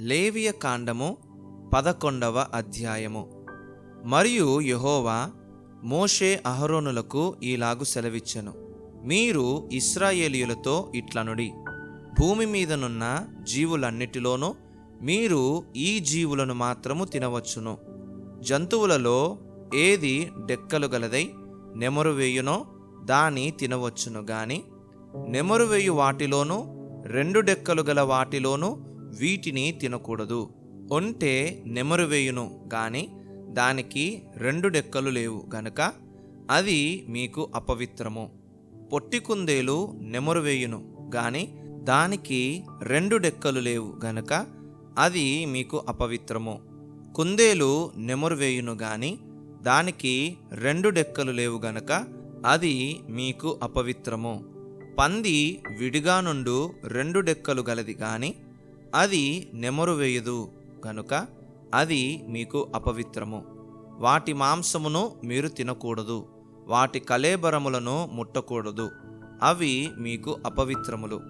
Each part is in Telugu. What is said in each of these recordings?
లేవియ కాండము పదకొండవ అధ్యాయము. మరియు యెహోవా మోషే అహరోనులకు ఈలాగు సెలవిచ్చెను. మీరు ఇస్రాయేలీయులతో ఇట్లనుడి. భూమి మీదనున్న జీవులన్నిటిలోనూ మీరు ఈ జీవులను మాత్రము తినవచ్చును. జంతువులలో ఏది డెక్కలు గలదై నెమరు వేయునో దాని తినవచ్చును గాని నెమరు వేయు వాటిలోనూ రెండు డెక్కలు గల వాటిలోనూ వీటిని తినకూడదు. ఒంటే నెమరు వేయును కానీ దానికి రెండు డెక్కలు లేవు గనుక అది మీకు అపవిత్రము. పొట్టి కుందేలు నెమరు వేయును కానీ దానికి రెండు డెక్కలు లేవు గనుక అది మీకు అపవిత్రము. కుందేలు నెమరు వేయును గాని దానికి రెండు డెక్కలు లేవు గనక అది మీకు అపవిత్రము. పంది విడిగా నుండు రెండు డెక్కలు గలది కానీ అది నెమరు వేయదు కనుక అది మీకు అపవిత్రము. వాటి మాంసమును మీరు తినకూడదు. వాటి కలేబరములను ముట్టకూడదు. అవి మీకు అపవిత్రములు.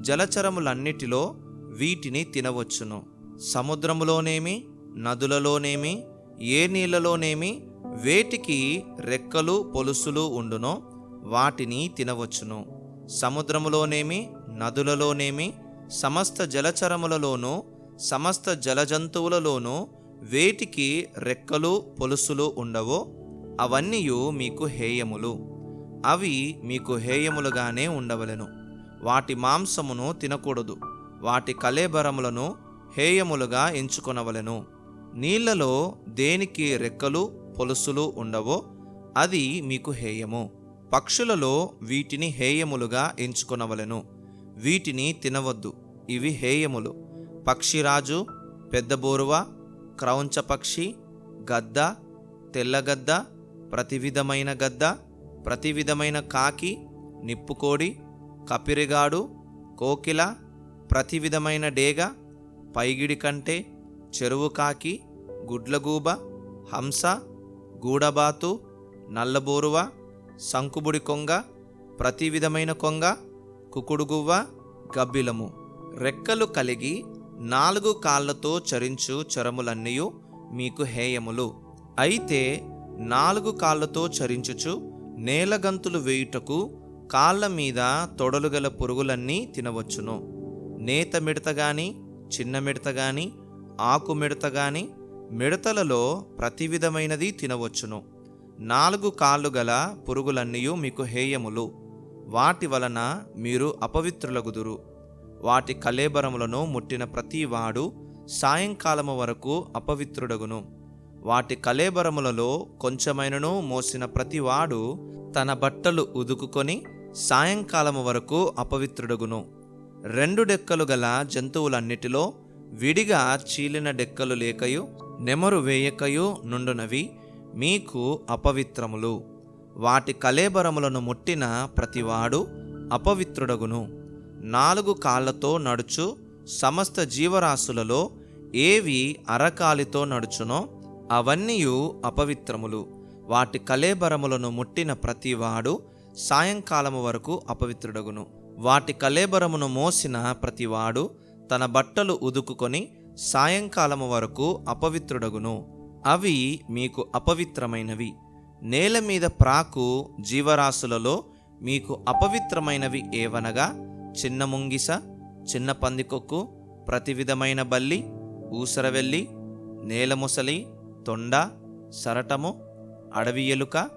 జలచరములన్నిటిలో వీటిని తినవచ్చును. సముద్రములోనేమి నదులలోనేమి ఏ నీళ్ళలోనేమి వేటికి రెక్కలు పొలుసులు ఉండునో వాటిని తినవచ్చును. సముద్రములోనేమి నదులలోనేమి సమస్త జలచరములలోనూ సమస్త జలజంతువులలోనూ వేటికి రెక్కలు పొలుసులు ఉండవో అవన్నీయు మీకు హేయములు. అవి మీకు హేయములుగానే ఉండవలెను. వాటి మాంసమును తినకూడదు. వాటి కలేబరములను హేయములుగా ఎంచుకొనవలెను. నీళ్ళలో దేనికి రెక్కలు పొలుసులు ఉండవో అది మీకు హేయము. పక్షులలో వీటిని హేయములుగా ఎంచుకొనవలెను. వీటిని తినవద్దు. ఇవి హేయములు. పక్షిరాజు పెద్ద బోరువ క్రౌంచ పక్షి గద్ద తెల్లగద్ద ప్రతి విధమైన గద్ద ప్రతి విధమైన కాకి నిప్పుకోడి కపిరిగాడు కోకిల ప్రతి విధమైన డేగ పైగిడి కంటే చెరువు కాకి గుడ్లగూబ హంస గూడబాతు నల్లబోరువ సంకుబుడి కొంగ ప్రతి విధమైన కొంగ కుకుడుగువ్వ గబ్బిలము. రెక్కలు కలిగి నాలుగు కాళ్ళతో చరించు చరములన్నీయు మీకు హేయములు. అయితే నాలుగు కాళ్ళతో చరించుచు నేలగంతులు వేయుటకు కాళ్ళ మీద తొడలు గల పురుగులన్నీ తినవచ్చును. నేత మిడత గాని చిన్న మిడత గాని ఆకు మిడత గాని మిడతలలో ప్రతి విధమైనది తినవచ్చును. నాలుగు కాళ్ళు గల పురుగులన్నీయు మీకు హేయములు. వాటి వలన మీరు అపవిత్రులగుదురు. వాటి కలేబరములను ముట్టిన ప్రతి వాడు సాయంకాలము వరకు అపవిత్రుడగును. వాటి కలేబరములలో కొంచెమైనను మోసిన ప్రతివాడు తన బట్టలు ఉదుకుకొని సాయంకాలము వరకు అపవిత్రుడగును. రెండు డెక్కలు గల జంతువులన్నిటిలో విడిగా చీలిన డెక్కలు లేకయు నెమరు వేయకయు నుండునవి మీకు అపవిత్రములు. వాటి కలేబరములను ముట్టిన ప్రతివాడు అపవిత్రుడగును. నాలుగు కాళ్ళతో నడుచు సమస్త జీవరాశులలో ఏవి అరకాలితో నడుచునో అవన్నీయు అపవిత్రములు. వాటి కలేబరములను ముట్టిన ప్రతివాడు సాయంకాలము వరకు అపవిత్రుడగును. వాటి కలేబరమును మోసిన ప్రతివాడు తన బట్టలు ఉదుకుకొని సాయంకాలము వరకు అపవిత్రుడగును. అవి మీకు అపవిత్రమైనవి. నేల మీద ప్రాకు జీవరాశులలో మీకు అపవిత్రమైనవి ఏవనగా చిన్న ముంగిస చిన్న పందికొక్కు ప్రతి విధమైన బల్లి ఊసరవెల్లి నేలముసలి తొండ సరటము అడవి ఎలుక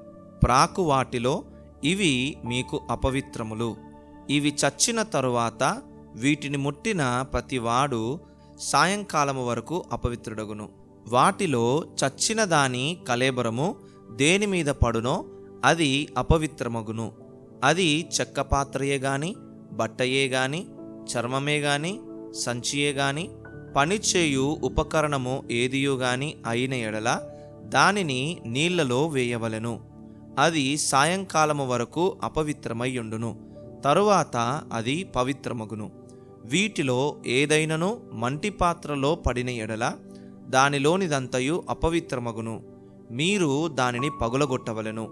ప్రాకు వాటిలో ఇవి మీకు అపవిత్రములు. ఇవి చచ్చిన తరువాత వీటిని ముట్టిన ప్రతివాడు సాయంకాలము వరకు అపవిత్రుడగును. వాటిలో చచ్చిన దాని కలేబరము దేని మీద పడునో అది అపవిత్రమగును. అది చెక్క పాత్రయే గాని బట్టయే గాని చర్మమే గాని సంచియే గాని పనిచేయు ఉపకరణము ఏదియో గాని అయిన ఎడల దానిని నీళ్ళలో వేయవలెను. అది సాయంకాలము వరకు అపవిత్రమయ్యుండును. తరువాత అది పవిత్రమగును. వీటిలో ఏదైనను మంటి పాత్రలో పడిన ఎడల దానిలోనిదంతయు అపవిత్రమగును. మీరు దానిని పగులగొట్టవలెను.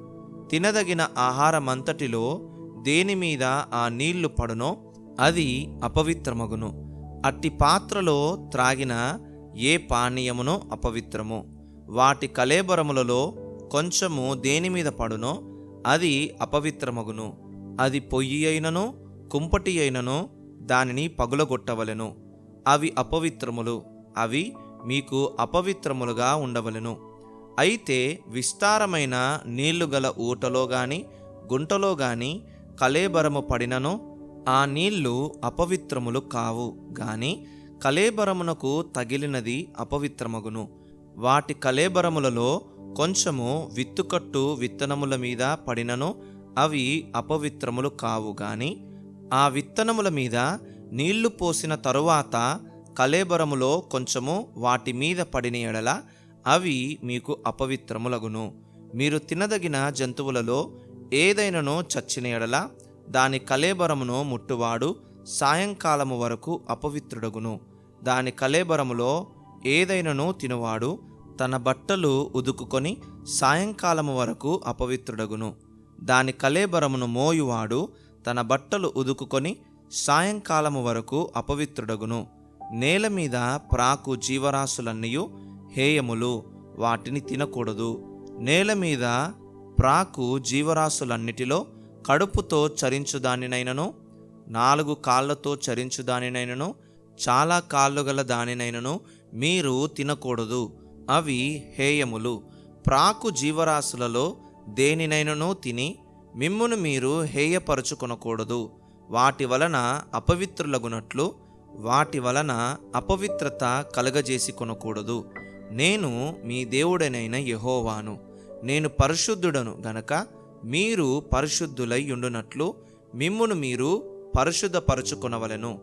తినదగిన ఆహారమంతటిలో దేని మీద ఆ నీళ్ళు పడునో అది అపవిత్రమగును. అట్టి పాత్రలో త్రాగిన ఏ పానీయమునో అపవిత్రము. వాటి కలేబరములలో కొంచెము దేని మీద పడునో అది అపవిత్రమగును. అది పొయ్యి అయినను కుంపటి అయినను దానిని పగులగొట్టవలెను. అవి అపవిత్రములు. అవి మీకు అపవిత్రములుగా ఉండవలెను. అయితే విస్తారమైన నీళ్ళు గల ఊటలో గాని గుంటలో గాని కలేబరము పడినను ఆ నీళ్ళు అపవిత్రములు కావు. గాని కలేబరమునకు తగిలినది అపవిత్రమగును. వాటి కలేబరములలో కొంచెము విత్తుకట్టు విత్తనముల మీద పడినను అవి అపవిత్రములు కావు. గాని ఆ విత్తనముల మీద నీళ్ళు పోసిన తరువాత కలేబరములో కొంచెము వాటి మీద పడిన ఎడల అవి మీకు అపవిత్రములగును. మీరు తినదగిన జంతువులలో ఏదైనానో చచ్చిన ఎడల దాని కలేబరమును ముట్టువాడు సాయంకాలము వరకు అపవిత్రుడగును. దాని కలేబరములో ఏదైనను తినువాడు తన బట్టలు ఉదుకుకొని సాయంకాలము వరకు అపవిత్రుడగును. దాని కలేబరమును మోయువాడు తన బట్టలు ఉదుకుకొని సాయంకాలము వరకు అపవిత్రుడగును. నేల మీద ప్రాకు జీవరాశులన్నయూ హేయములు వాటిని తినకూడదు. నేల మీద ప్రాకు జీవరాశులన్నిటిలో కడుపుతో చరించుదానినైనను నాలుగు కాళ్ళతో చరించుదానినైనను చాలా కాళ్ళు గల దానినైనను మీరు తినకూడదు. అవి హేయములు. ప్రాకు జీవరాశులలో దేనినైనను తిని మిమ్మును మీరు హేయపరచుకొనకూడదు. వాటి వలన అపవిత్రులగునట్లు వాటి వలన అపవిత్రత కలగజేసి కొనకూడదు. నేను మీ దేవుడనైన యహోవాను. నేను పరిశుద్ధుడను గనక మీరు పరిశుద్ధులై ఉండునట్లు మిమ్మును మీరు పరిశుద్ధపరచుకొనవలెను.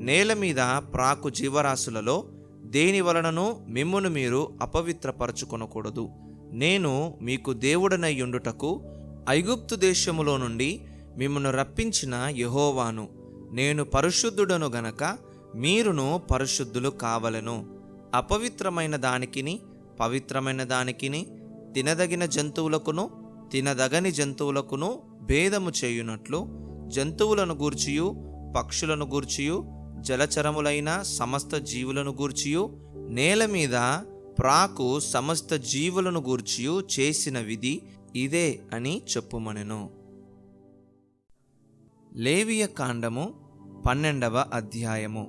నేల మీద ప్రాకు జీవరాశులలో దేని వలనను మిమ్మును మీరు అపవిత్రపరచుకొనకూడదు. నేను మీకు దేవుడనై ఉండుటకు ఐగుప్తు దేశములో నుండి మిమ్మను రప్పించిన యహోవాను. నేను పరిశుద్ధుడను గనక మీరును పరిశుద్ధులు కావలెను. అపవిత్రమైన దానికిని పవిత్రమైన దానికిని తినదగిన జంతువులకును తినదగని జంతువులకును భేదము చేయునట్లు జంతువులను గూర్చియు పక్షులను గూర్చియు జలచరములైన సమస్త జీవులను గూర్చియు నేల మీద ప్రాకు సమస్త జీవులను గూర్చియు చేసిన విధి ఇదే అని చెప్పుమనెను. లేవియ కాండము పన్నెండవ అధ్యాయము.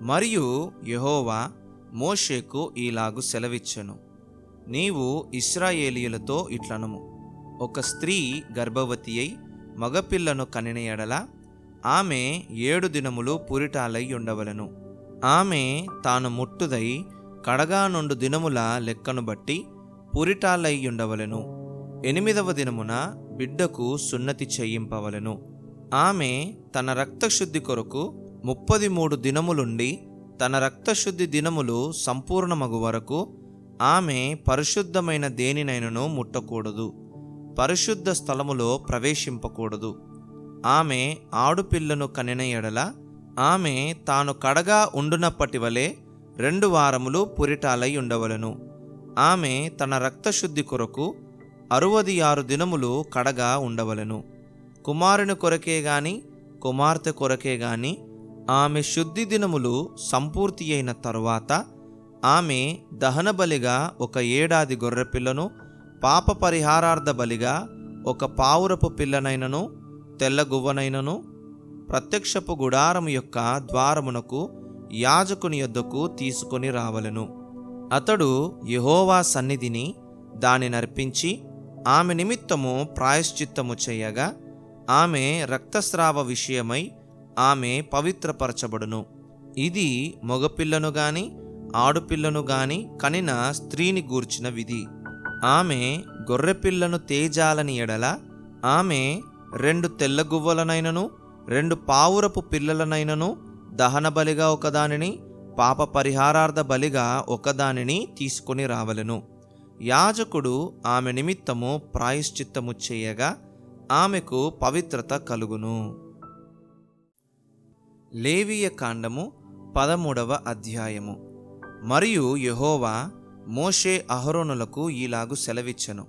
మరియు యహోవా మోషేకు ఈలాగు సెలవిచ్చెను. నీవు ఇస్రాయేలీయులతో ఇట్లనము. ఒక స్త్రీ గర్భవతి అయి మగపిల్లను కనిన ఎడల ఆమె ఏడు దినములు పురిటాలై ఉండవలను. ఆమె తాను ముట్టుదై కడగా నుండు దినముల లెక్కను బట్టి పురిటాలై ఉండవలను. ఎనిమిదవ దినమున బిడ్డకు సున్నతి చేయింపవలెను. ఆమె తన రక్తశుద్ధి కొరకు ముప్పది మూడు దినములుండి తన రక్తశుద్ధి దినములు సంపూర్ణమగు వరకు ఆమె పరిశుద్ధమైన దేనినైనను ముట్టకూడదు. పరిశుద్ధ స్థలములో ప్రవేశింపకూడదు. ఆమె ఆడుపిల్లను కనిన ఎడల ఆమె తాను కడగా ఉండునప్పటి వలె రెండు వారములు పురిటాలై ఉండవలను. ఆమె తన రక్తశుద్ధి కొరకు అరువది ఆరు దినములు కడగా ఉండవలెను. కుమారుని కొరకే గాని కుమార్తె కొరకే గాని ఆమె శుద్ధి దినములు సంపూర్తి అయిన తరువాత ఆమె దహన బలిగా ఒక ఏడాది గొర్రెపిల్లను పాప పరిహారార్థ బలిగా ఒక పావురపు పిల్లనైనను తెల్లగువ్వనైనను ప్రత్యక్షపు గుడారము యొక్క ద్వారమునకు యాజకుని యొద్దకు తీసుకొని రావలెను. అతడు యహోవా సన్నిధిని దాని నర్పించి ఆమె నిమిత్తము ప్రాయశ్చిత్తము చేయగా ఆమె రక్తస్రావ విషయమై ఆమె పవిత్రపరచబడును. ఇది మగపిల్లను గాని ఆడుపిల్లను గాని కనిన స్త్రీని గూర్చిన విధి. ఆమె గొర్రెపిల్లను తేజాలని ఎడల ఆమె రెండు తెల్లగువ్వలనైనను రెండు పావురపు పిల్లలనైనను దహన బలిగా ఒకదానిని పాప పరిహారార్థ బలిగా ఒకదానిని తీసుకొని రావలెను. యాజకుడు ఆమె నిమిత్తము ప్రాయశ్చిత్తము చేయగా ఆమెకు పవిత్రత కలుగును. లేవియ కాండము పదమూడవ అధ్యాయము. మరియు యెహోవా మోషే అహరోనులకు ఈలాగు సెలవిచ్చెను.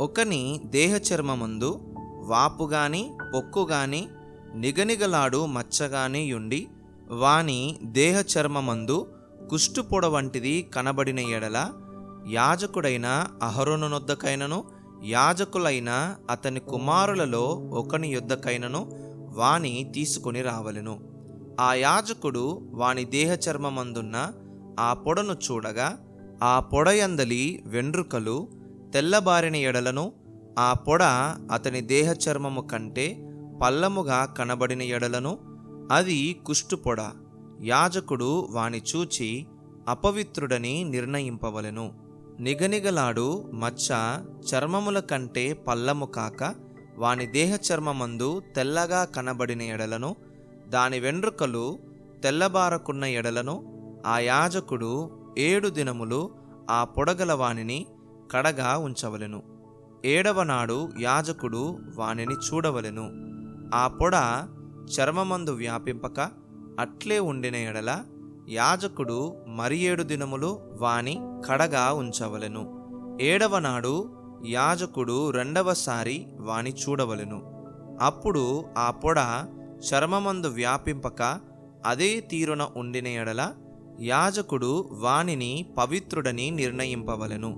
ఒకని దేహచర్మమందు వాపు గాని పొక్కు గాని నిగనిగలాడు మచ్చగాని ఉండి వాని దేహ చర్మమందు కుష్టుపొడ వంటిది కనబడిన ఎడల యాజకుడైన అహరోనునొద్దకైనను యాజకులైన అతని కుమారులలో ఒకని యొద్దకైనను వాని తీసుకొని రావలెను. ఆ యాజకుడు వాని దేహ చర్మమందున్న ఆ పొడను చూడగా ఆ పొడయందలి వెండ్రుకలు తెల్లబారిన ఎడలను ఆ పొడ అతని దేహ చర్మము కంటే పల్లముగా కనబడిన ఎడలను అది కుష్టుపొడ యాజకుడు వాని చూచి అపవిత్రుడని నిర్ణయింపవలెను. నిగనిగలాడు మచ్చ చర్మముల కంటే పల్లము కాక వాని దేహ చర్మమందు తెల్లగా కనబడిన ఎడలను దాని వెండ్రుకలు తెల్లబారకున్న ఎడలను ఆ యాజకుడు ఏడు దినములు ఆ పొడగల వానిని కడగా ఉంచవలెను. ఏడవనాడు యాజకుడు వానిని చూడవలెను. ఆ పొడ చర్మమందు వ్యాపింపక అట్లే ఉండిన ఎడల యాజకుడు మరి ఏడు దినములు వాని కడగా ఉంచవలెను. ఏడవనాడు యాజకుడు రెండవసారి వాని చూడవలెను. అప్పుడు ఆ పొడ చర్మమందు వ్యాపింపక అదే తీరున ఉండిన ఎడల యాజకుడు వానిని పవిత్రుడని నిర్ణయింపవలెను.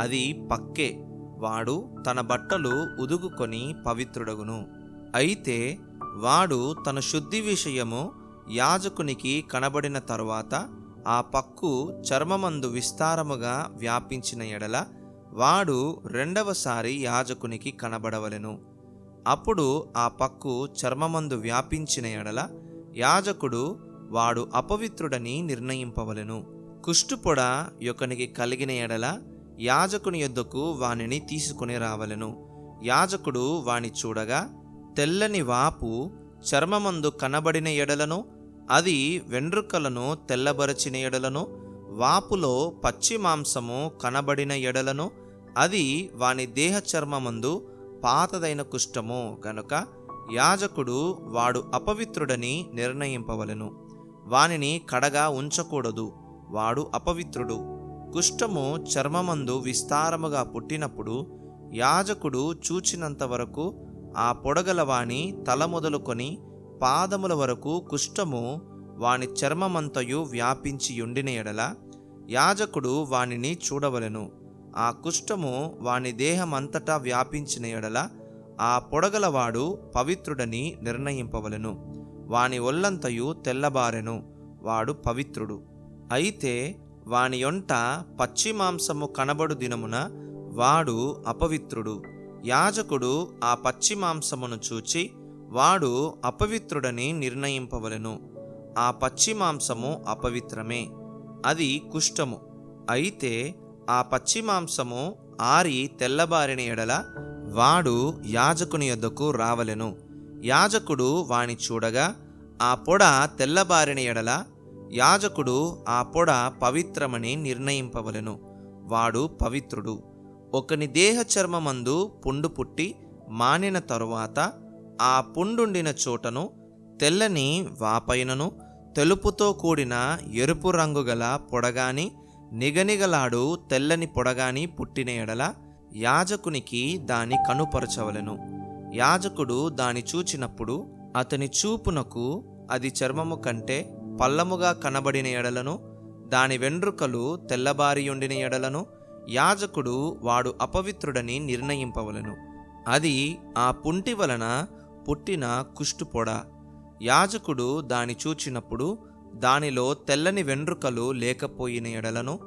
అది పక్కే. వాడు తన బట్టలు ఉదుగుకొని పవిత్రుడగును. అయితే వాడు తన శుద్ధి విషయము యాజకునికి కనబడిన తరువాత ఆ పక్కు చర్మమందు విస్తారముగా వ్యాపించిన ఎడల వాడు రెండవసారి యాజకునికి కనబడవలెను. అప్పుడు ఆ పక్కు చర్మమందు వ్యాపించిన ఎడల యాజకుడు వాడు అపవిత్రుడని నిర్ణయింపవలెను. కుష్టుపొడ యొక్కనికి కలిగిన ఎడల యాజకుని యొద్దకు వానిని తీసుకుని రావలెను. యాజకుడు వాని చూడగా తెల్లని వాపు చర్మమందు కనబడిన ఎడలను అది వెండ్రుకలను తెల్లబరచిన ఎడలను వాపులో పచ్చి మాంసము కనబడిన ఎడలను అది వాని దేహ చర్మమందు పాతదైన కుష్టము గనుక యాజకుడు వాడు అపవిత్రుడని నిర్ణయింపవలెను. వానిని కడగా ఉంచకూడదు. వాడు అపవిత్రుడు. కుష్టము చర్మమందు విస్తారముగా పుట్టినప్పుడు యాజకుడు చూచినంత వరకు ఆ పొడగల వాణి తల మొదలుకొని పాదముల వరకు కుష్టము వాని చర్మమంతయు వ్యాపించి ఉండిన ఎడల యాజకుడు వానిని చూడవలెను. ఆ కుష్టము వాని దేహమంతటా వ్యాపించిన ఎడల ఆ పొడగలవాడు పవిత్రుడని నిర్ణయింపవలెను. వాని ఒళ్ళంతయు తెల్లబారెను. వాడు పవిత్రుడు. అయితే వాని యొంట పచ్చి మాంసము కనబడు దినమున వాడు అపవిత్రుడు. యాజకుడు ఆ పచ్చి మాంసమును చూచి వాడు అపవిత్రుడని నిర్ణయింపవలెను. ఆ పచ్చి మాంసము అపవిత్రమే. అది కుష్టము అయితే ఆ పచ్చి మాంసము ఆరి తెల్లబారిన ఎడల వాడు యాజకుని యొద్దకు రావలెను. యాజకుడు వాని చూడగా ఆ పొడ తెల్లబారిన ఎడల యాజకుడు ఆ పొడ పవిత్రమని నిర్ణయింపవలెను. వాడు పవిత్రుడు. ఒకని దేహ చర్మమందు పుండు పుట్టి మానిన తరువాత ఆ పుండుండిన చోటను తెల్లని వాపైనను తెలుపుతో కూడిన ఎరుపు రంగు గల పొడగాని నిగనిగలాడు తెల్లని పొడగాని పుట్టిన ఎడల యాజకునికి దాని కనుపరచవలెను. యాజకుడు దాని చూచినప్పుడు అతని చూపునకు అది చర్మము కంటే పల్లముగా కనబడిన ఎడలను దాని వెండ్రుకలు తెల్లబారియుండిన ఎడలను యాజకుడు వాడు అపవిత్రుడని నిర్ణయింపవలెను. అది ఆ పుంటి వలన పుట్టిన కుష్టుపొడ. యాజకుడు దాని చూచినప్పుడు దానిలో తెల్లని వెండ్రుకలు లేకపోయిన ఎడలను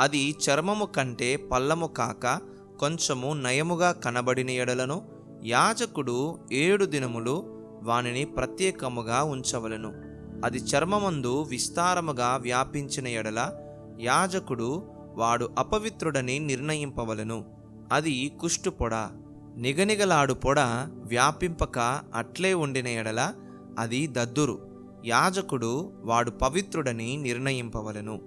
అది చర్మము కంటే పల్లము కాక కొంచెము నయముగా కనబడిన ఎడలను యాజకుడు ఏడు దినములు వానిని ప్రత్యేకముగా ఉంచవలను. అది చర్మమందు విస్తారముగా వ్యాపించిన ఎడల యాజకుడు వాడు అపవిత్రుడని నిర్ణయింపవలను. అది కుష్టుపొడ నిగనిగలాడు పొడ వ్యాపింపక అట్లే ఉండిన ఎడల అది దద్దురు. యాజకుడు వాడు పవిత్రుడని నిర్ణయింపవలెను.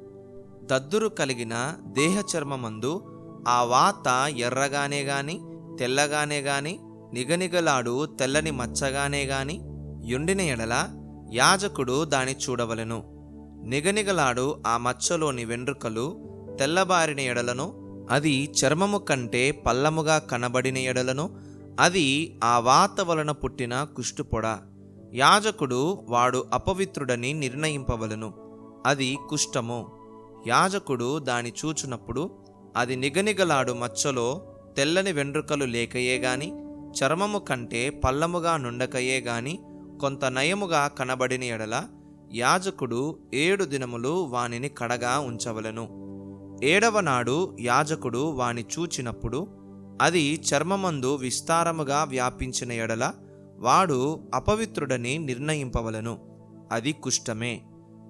దద్దురు కలిగిన దేహచర్మమందు ఆ వాత ఎర్రగానే గాని తెల్లగానే గాని నిగనిగలాడు తెల్లని మచ్చగానే గాని ఎండిన ఎడల యాజకుడు దాని చూడవలెను. నిగనిగలాడు ఆ మచ్చలోని వెండ్రుకలు తెల్లబారిన ఎడలను అది చర్మము కంటే పల్లముగా కనబడిన ఎడలను అది ఆ వాత వలన పుట్టిన కుష్టుపొడ. యాజకుడు వాడు అపవిత్రుడని నిర్ణయింపవలను. అది కుష్టము యాజకుడు దాని చూచునప్పుడు అది నిగనిగలాడు మచ్చలో తెల్లని వెండ్రుకలు లేకయే గాని చర్మము కంటే పల్లముగా నుండకయే గాని కొంత నయముగా కనబడిన ఎడల యాజకుడు ఏడు దినములు వానిని కడగా ఉంచవలను. ఏడవ నాడు యాజకుడు వాని చూచినప్పుడు అది చర్మమందు విస్తారముగా వ్యాపించిన ఎడల వాడు అపవిత్రుడని నిర్ణయింపవలను. అది కుష్టమే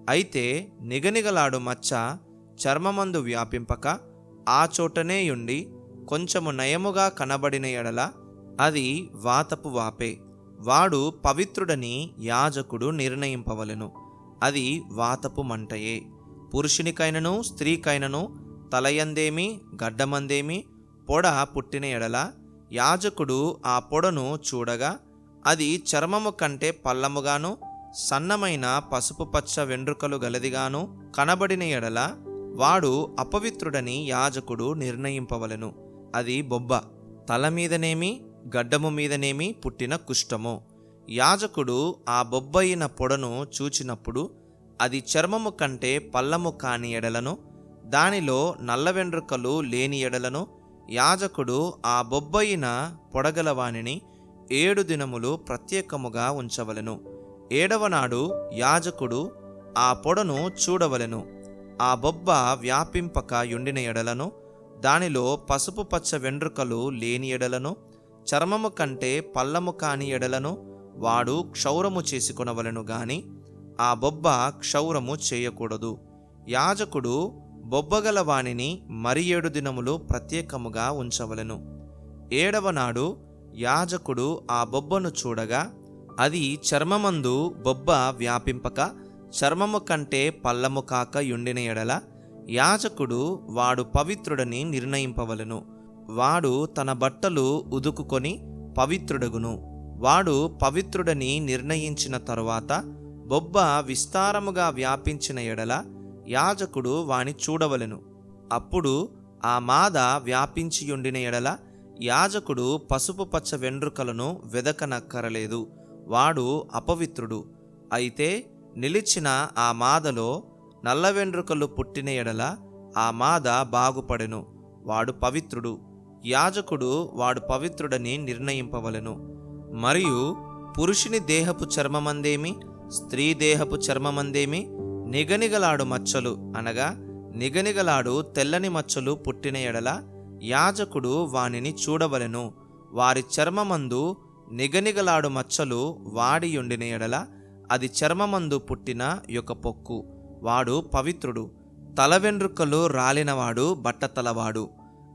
అయితే నిగనిగలాడు మచ్చ చర్మమందు వ్యాపింపక ఆ చోటనే ఉండి కొంచెము నయముగా కనబడిన ఎడల అది వాతపు వాపే. వాడు పవిత్రుడని యాజకుడు నిర్ణయింపవలెను. అది వాతపు మంటయే. పురుషునికైనను స్త్రీకైనను తలయందేమి గడ్డమందేమి పొడ పుట్టిన ఎడల యాజకుడు ఆ పొడను చూడగా అది చర్మము కంటే పల్లముగాను సన్నమైన పసుపు పచ్చ వెండ్రుకలు గలదిగాను కనబడిన ఎడల వాడు అపవిత్రుడని యాజకుడు నిర్ణయింపవలెను. అది బొబ్బ. తల మీదనేమి గడ్డము మీదనేమి పుట్టిన కుష్టము యాజకుడు ఆ బొబ్బయిన పొడను చూచినప్పుడు అది చర్మము కంటే పల్లము కాని ఎడలను దానిలో నల్ల వెండ్రుకలు లేని ఎడలను యాజకుడు ఆ బొబ్బయిన పొడగలవానిని ఏడు దినములు ప్రత్యేకముగా ఉంచవలెను. ఏడవ నాడు యాజకుడు ఆ పొడను చూడవలెను. ఆ బొబ్బ వ్యాపింపక యుండిన ఎడలను దానిలో పసుపు పచ్చ వెండ్రుకలు లేని ఎడలను చర్మము కంటే పల్లము కాని ఎడలను వాడు క్షౌరము చేసుకొనవలెను గాని ఆ బొబ్బ క్షౌరము చేయకూడదు. యాజకుడు బొబ్బగల వాణిని మరి ఏడు దినములు ప్రత్యేకముగా ఉంచవలెను. ఏడవ నాడు యాజకుడు ఆ బొబ్బను చూడగా అది చర్మమందు బొబ్బ వ్యాపింపక చర్మము కంటే పల్లము కాక యుండిన ఎడల యాజకుడు వాడు పవిత్రుడని నిర్ణయింపవలెను. వాడు తన బట్టలు ఉదుకుకొని పవిత్రుడగును. వాడు పవిత్రుడని నిర్ణయించిన తరువాత బొబ్బ విస్తారముగా వ్యాపించిన ఎడల యాజకుడు వాని చూడవలెను. అప్పుడు ఆ మాద వ్యాపించియుండిన ఎడల యాజకుడు పసుపు పచ్చ వెండ్రుకలను వెదకనక్కరలేదు. వాడు అపవిత్రుడు. అయితే నిలిచిన ఆ మాదలో నల్ల వెండ్రుకలు పుట్టిన ఎడల ఆ మాద బాగుపడెను. వాడు పవిత్రుడు. యాజకుడు వాడు పవిత్రుడని నిర్ణయింపవలెను. మరియు పురుషుని దేహపు చర్మమందేమి? స్త్రీ దేహపు చర్మమందేమి? నిగనిగలాడు మచ్చలు అనగా నిగనిగలాడు తెల్లని మచ్చలు పుట్టిన ఎడల యాజకుడు వానిని చూడవలెను. వారి చర్మమందు నిగనిగలాడు మచ్చలు వాడియుండిన ఎడల అది చర్మమందు పుట్టిన యొక్క పొక్కు. వాడు పవిత్రుడు. తల వెండ్రుకలు రాలినవాడు బట్టతలవాడు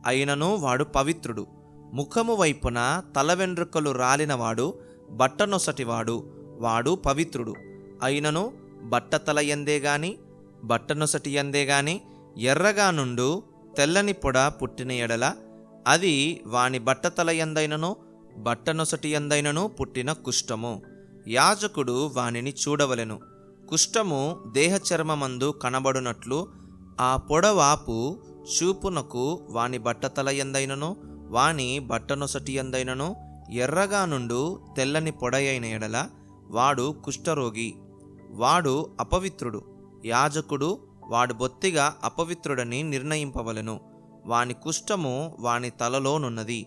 అయినను వాడు పవిత్రుడు. ముఖము వైపున తల వెండ్రుకలు రాలినవాడు బట్టనొసటివాడు వాడు పవిత్రుడు. అయినను బట్టతల ఎందే గాని బట్టనొసటి ఎందే గాని ఎర్రగా నుండు తెల్లని పొడ పుట్టిన ఎడల అది వాని బట్టతల ఎందైనను బట్టనొసటి ఎందైనను పుట్టిన కుష్టము యాజకుడు వానిని చూడవలెను. కుష్టము దేహచర్మమందు కనబడునట్లు ఆ పొడవాపు చూపునకు వాని బట్టతల ఎందైనను వాని బట్టనొసటి ఎందైనను ఎర్రగా నుండు తెల్లని పొడయైన ఎడల వాడు కుష్ఠరోగి. వాడు అపవిత్రుడు. యాజకుడు వాడు బొత్తిగా అపవిత్రుడని నిర్ణయింపవలెను. వాని కుష్టము వాని తలలోనున్నది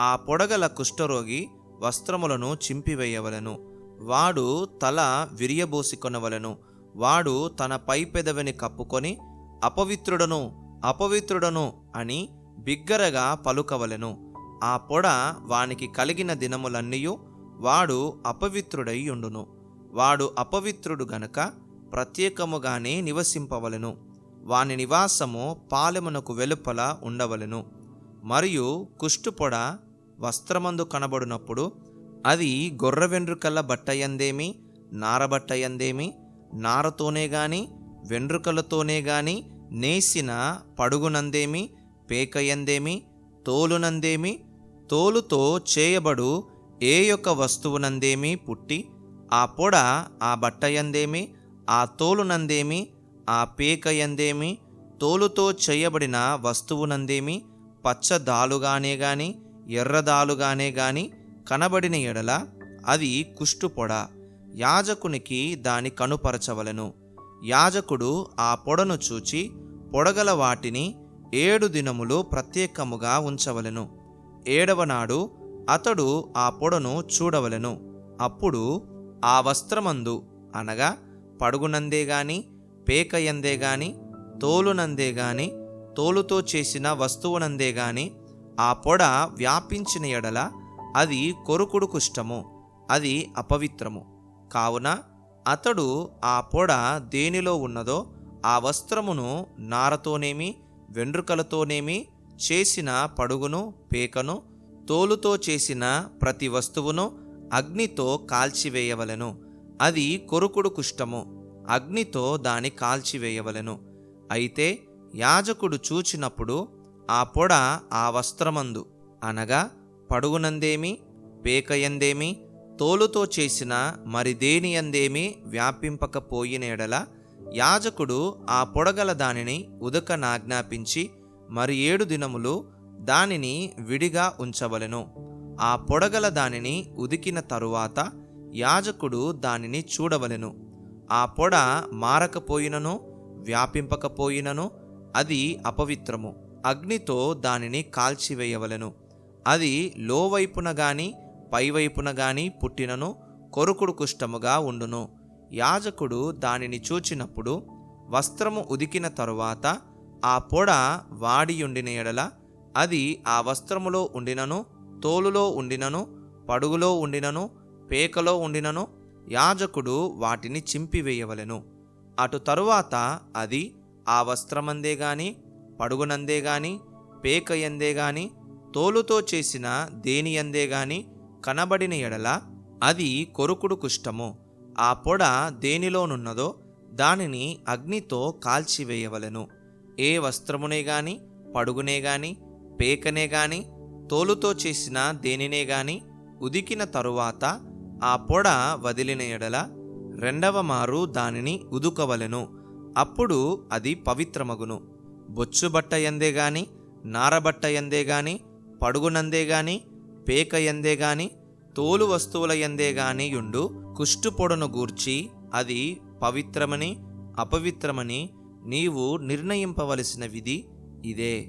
ఆ పొడగల కుష్ఠరోగి వస్త్రములను చింపివేయవలెను. వాడు తల విరియబోసికొనవలను. వాడు తన పై పెదవిని కప్పుకొని అపవిత్రుడను అపవిత్రుడను అని బిగ్గరగా పలుకవలెను. ఆ పొడ వానికి కలిగిన దినములన్నీయు వాడు అపవిత్రుడై ఉండును. వాడు అపవిత్రుడు గనక ప్రత్యేకముగానే నివసింపవలెను. వాని నివాసము పాలెమునకు వెలుపల ఉండవలెను. మరియు కుష్టుపొడ వస్త్రమందు కనబడినప్పుడు అది గొర్రె వెండ్రుకల బట్టయందేమి నారబట్టయందేమి నారతోనే గాని వెండ్రుకలతోనే గాని నేసిన పడుగునందేమి పేకయందేమి తోలునందేమి తోలుతో చేయబడు ఏ యొక్క వస్తువునందేమి పుట్టి ఆ పొడ ఆ బట్టయందేమి ఆ తోలునందేమి? ఆ పేకయందేమి? తోలుతో చేయబడిన వస్తువునందేమి? పచ్చదాలుగానే గాని ఎర్రదాలుగానే గాని కనబడిన ఎడల అది కుష్టుపొడ. యాజకునికి దాని కనుపరచవలెను. యాజకుడు ఆ పొడను చూచి పొడగల వాటిని ఏడు దినములు ప్రత్యేకముగా ఉంచవలెను. ఏడవ నాడు అతడు ఆ పొడను చూడవలెను. అప్పుడు ఆ వస్త్రమందు అనగా పడుగునందే గాని పేకయందే గాని తోలునందే గాని తోలుతో చేసిన వస్తువునందే గాని ఆ పొడ వ్యాపించిన ఎడల అది కొరుకుడు కుష్టము అది అపవిత్రము. కావున అతడు ఆ పొడ దేనిలో ఉన్నదో ఆ వస్త్రమును నారతోనేమి వెండ్రుకలతోనేమి చేసిన పడుగును పేకను తోలుతో చేసిన ప్రతి వస్తువును అగ్నితో కాల్చివేయవలెను. అది కొరుకుడు కుష్టము అగ్నితో దాని కాల్చివేయవలెను. అయితే యాజకుడు చూచినప్పుడు ఆ పొడ ఆ వస్త్రమందు. అనగా పడుగునందేమి పేకయందేమి తోలుతో చేసిన మరి దేనియందేమి వ్యాపింపకపోయిన ఎడల యాజకుడు ఆ పొడగల దానిని ఉదకనాజ్ఞాపించి మరి ఏడు దినములు దానిని విడిగా ఉంచవలెను. ఆ పొడగల దానిని ఉదికిన తరువాత యాజకుడు దానిని చూడవలెను. ఆ పొడ మారకపోయినను వ్యాపింపకపోయినను అది అపవిత్రము. అగ్నితో దానిని కాల్చివేయవలెను. అది లోవైపున గాని పైవైపున గాని పుట్టినను కొరుకుడు కుష్టముగా ఉండును. యాజకుడు దానిని చూచినప్పుడు వస్త్రము ఉదికిన తరువాత ఆ పొడ వాడియుండిన ఎడల అది ఆ వస్త్రములో ఉండినను తోలులో ఉండినను పడుగులో ఉండినను పేకలో ఉండినను యాజకుడు వాటిని చింపివేయవలెను. అటు తరువాత అది ఆ వస్త్రమందే గాని పడుగునందే గాని పేకయందే గాని తోలుతో చేసిన దేనియందే గాని కనబడిన ఎడల అది కొరుకుడు కుష్టము ఆ పొడ దేనిలోనున్నదో దానిని అగ్నితో కాల్చివేయవలెను. ఏ వస్త్రమునే గాని పడుగునే గాని పేకనే గాని తోలుతో చేసిన దేనినే గాని ఉదికిన తరువాత ఆ పొడ వదిలిన ఎడల రెండవ మారు దానిని ఉదుకవలెను. అప్పుడు అది పవిత్రమగును. బొచ్చుబట్ట ఎందే గాని నారబట్ట ఎందే గాని పడుగునందే గాని పేక ఎందే గాని తోలు వస్తువుల ఎందే గాని యుండు కుష్టుపొడను గూర్చి అది పవిత్రమని అపవిత్రమని నీవు నిర్ణయింపవలసిన విధి ఇదే.